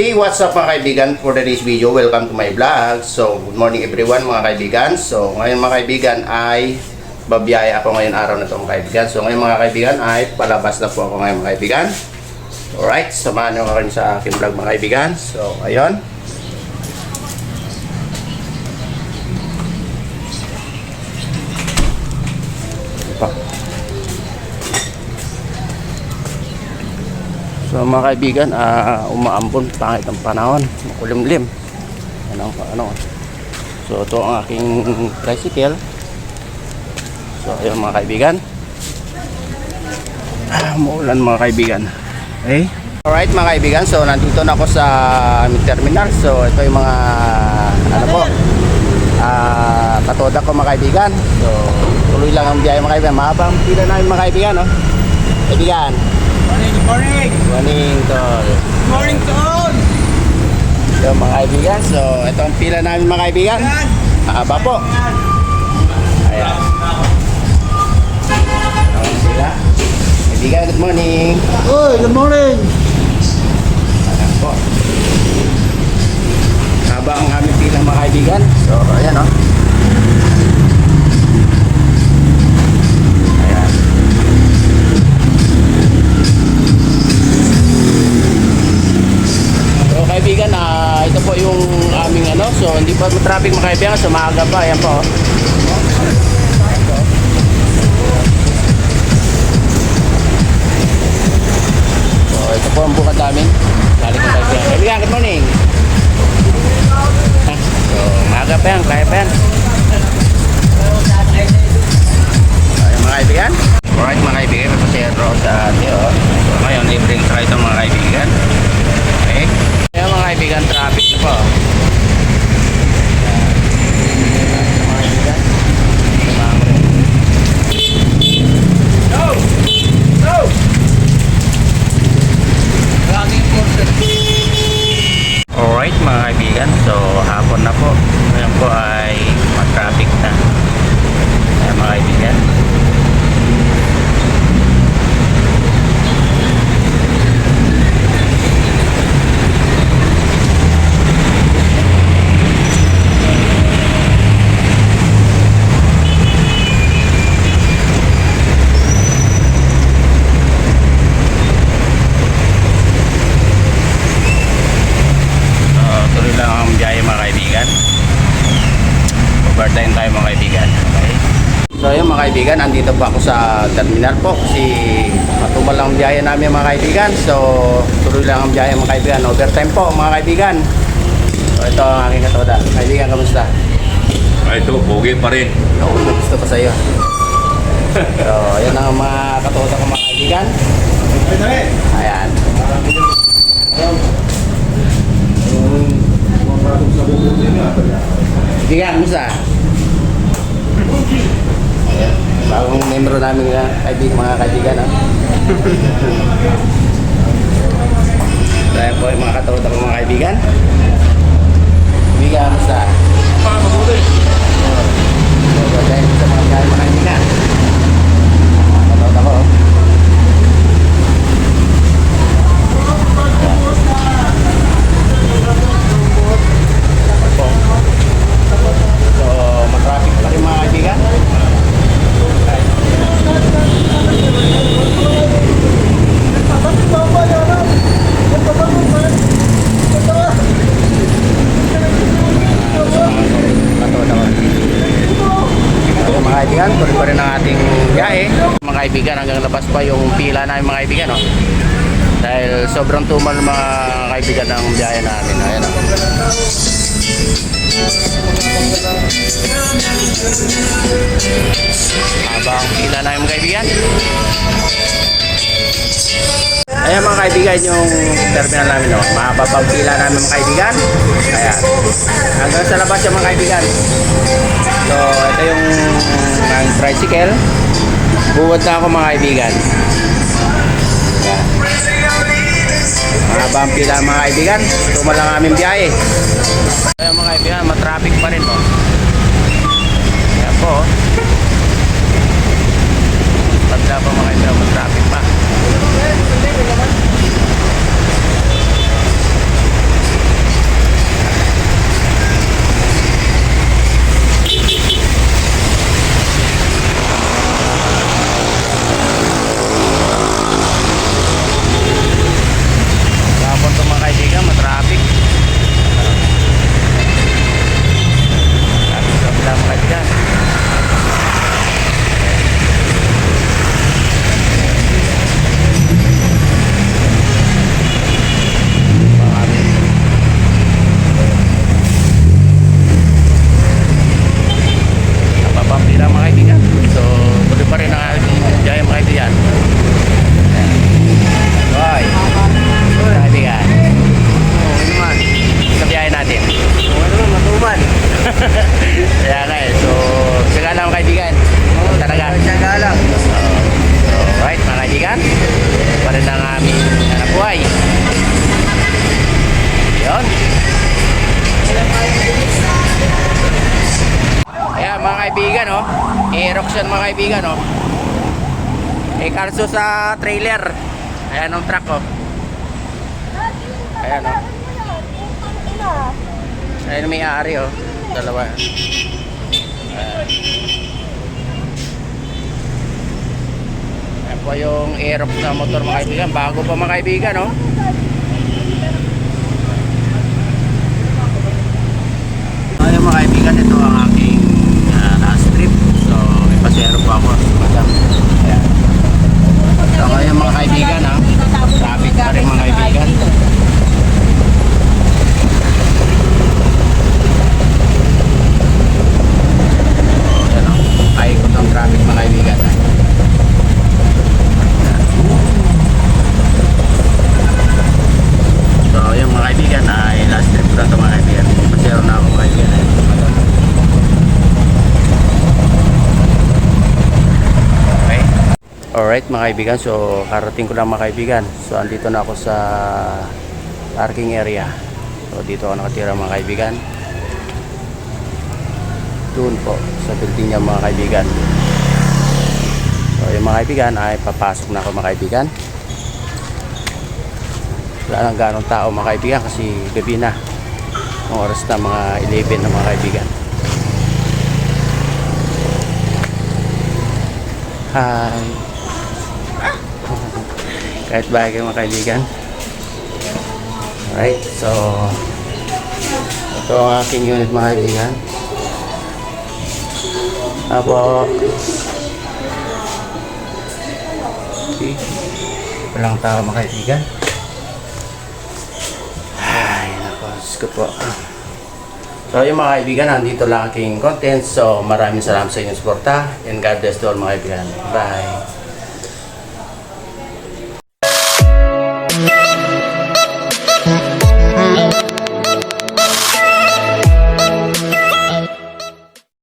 Hey, what's up mga kaibigan? For today's video, welcome to my vlog. So, good morning everyone mga kaibigan. So, ngayon mga kaibigan ay babiyaya ako ngayon araw na ito mga kaibigan. So, ngayon mga kaibigan ay palabas na po ako ngayon mga kaibigan. Alright, samahan nyo kayo sa aking vlog mga kaibigan. So, ayun. Pa. So mga kaibigan, ah, umaambon, pangit ang panahon, makulimlim. Ano, ano. So ito ang aking tricycle. So ayun mga kaibigan. Ah, maulan mga kaibigan. Okay. Alright mga kaibigan, so nandito na ako sa aming terminal. So ito yung mga ano po, ah, katoda ko mga kaibigan. So tuloy lang ang biyahe mga kaibigan. Mahabang pila namin mga kaibigan. No? Kaibigan, Morning, good morning! morning tol. Good morning to all! So mga kaibigan, so ito ang pila namin mga kaibigan. Mahaba po. Ayan. Pila. Kaibigan, good morning. Uy, good morning! Ayan po. Haba ang aming pila mga kaibigan. So, ayan o. Ayan. Traffic mga kaibigan, so maaga pa, ayan po. So ito po ang bukad namin. Galing ko kaibigan. Kaibigan, good morning. Ha, So maaga pa yan, kaya pa yan. Ayan mga kaibigan. Alright mga kaibigan, may pasero sa atin. Ngayon, libreng try ito mga kaibigan. Okay. Kaya mga kaibigan, traffic na po. Alright mga kaibigan, so hapon na po. Ngayon po ay mag-traffic na. Ayan mga kaibigan. So, tuloy lang ang biyahe mga kaibigan. Overtime tayo mga kaibigan. Okay. So ayun mga kaibigan, andito po ako sa terminal po kasi matumal lang ang biyahe namin mga kaibigan. So tuloy lang ang biyahe mga kaibigan. Overtime po mga kaibigan. So ito ang aking katoda. Kaibigan, kamusta? Ah, ito, pogi pa rin. Ako may gusto ko sa iyo. so ayun ang mga katoda ko mga kaibigan. Ayan. Kaibigan, kamusta? Ayan. Membro namin na kaibig, mga kaibigan. Ha? Dahil po yung mga katawad ako mga kaibigan. Kaibigan, kamusta? Ah, mabuti. So, dahil sa mga kaibigan, mga kaibigan. Katawad ako. So, matraffic pa rin mga kaibigan. Katawad ako. Kaibigan, tuloy pa rin ang ating biyahe. Mga kaibigan, hanggang labas pa yung pila namin mga kaibigan. No? Dahil sobrang tumal mga kaibigan ng biyahe namin. Ayan, oh. Haba ang pila namin mga kaibigan. Ayan mga kaibigan yung terminal namin. No? Mahaba pa ang pila namin mga kaibigan. Ayan. Hanggang sa labas yung mga kaibigan. So, ito yung tricycle. Buwad na ako mga kaibigan. Ayan. Mahaba ang pila mga kaibigan. Tumal lang aming biyahe. Ayan mga kaibigan, matraffic pa rin po. Ayan po. oh. Mga kaibigan, oh. Aerox yan mga kaibigan, oh. Eh, kalso sa trailer. Ayan ang truck, oh. Ayan, oh. Ayan ang may-ari, oh. Dalawa. Ayan. Ayan po yung Aerox na motor mga kaibigan. Bago pa mga kaibigan, oh. Ayun mga kaibigan, ito ang aking ah, last trip. So, may pasero pa ako. Madam. Ayan. So, ngayon mga kaibigan, ha. Traffic pa rin mga kaibigan. Ayan, oh. Paikot ang traffic mga kaibigan. ha. So, yung mga kaibigan ay last trip ko na ito mga kaibigan. Pasero na ako mga kaibigan. eh. Okay. Alright mga kaibigan, so karating ko lang mga kaibigan. So andito na ako sa parking area. So dito ako nakatira mga kaibigan. Doon po sa building niya mga kaibigan. So yung mga kaibigan ay papasok na ako mga kaibigan wala nang ganong tao mga kaibigan kasi gabi na ang oras na mga 11 na mga kaibigan hi kahit bahay mga kaibigan alright so ito ang aking unit mga kaibigan apo okay. walang tao mga kaibigan ay, nako, ko po. So, yung mga kaibigan, nandito lang aking content. So, maraming salamat sa inyong suporta. And God bless to all mga kaibigan. Bye!